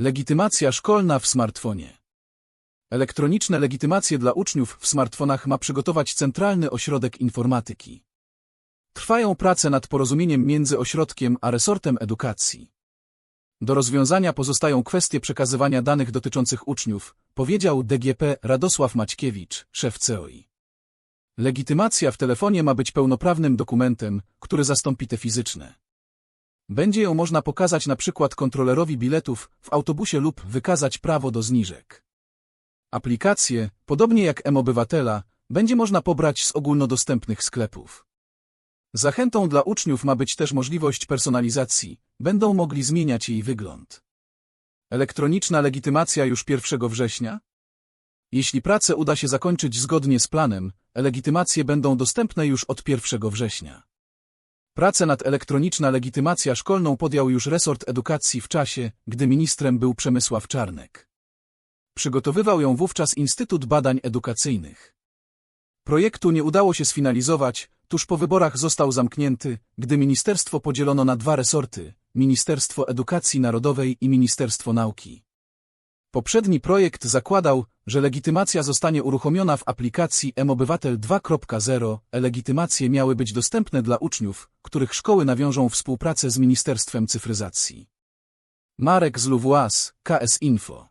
Legitymacja szkolna w smartfonie. Elektroniczne legitymacje dla uczniów w smartfonach ma przygotować Centralny Ośrodek Informatyki. Trwają prace nad porozumieniem między ośrodkiem a resortem edukacji. Do rozwiązania pozostają kwestie przekazywania danych dotyczących uczniów, powiedział DGP Radosław Maćkiewicz, szef COI. Legitymacja w telefonie ma być pełnoprawnym dokumentem, który zastąpi te fizyczne. Będzie ją można pokazać na przykład kontrolerowi biletów w autobusie lub wykazać prawo do zniżek. Aplikacje, podobnie jak M-Obywatela, będzie można pobrać z ogólnodostępnych sklepów. Zachętą dla uczniów ma być też możliwość personalizacji, będą mogli zmieniać jej wygląd. Elektroniczna legitymacja już 1 września? Jeśli pracę uda się zakończyć zgodnie z planem, legitymacje będą dostępne już od 1 września. Pracę nad elektroniczna legitymacja szkolną podjął już resort edukacji w czasie, gdy ministrem był Przemysław Czarnek. Przygotowywał ją wówczas Instytut Badań Edukacyjnych. Projektu nie udało się sfinalizować, tuż po wyborach został zamknięty, gdy ministerstwo podzielono na dwa resorty, Ministerstwo Edukacji Narodowej i Ministerstwo Nauki. Poprzedni projekt zakładał, że legitymacja zostanie uruchomiona w aplikacji mObywatel 2.0. E-legitymacje miały być dostępne dla uczniów, których szkoły nawiążą współpracę z Ministerstwem Cyfryzacji. Marek z Luwłas, KS Info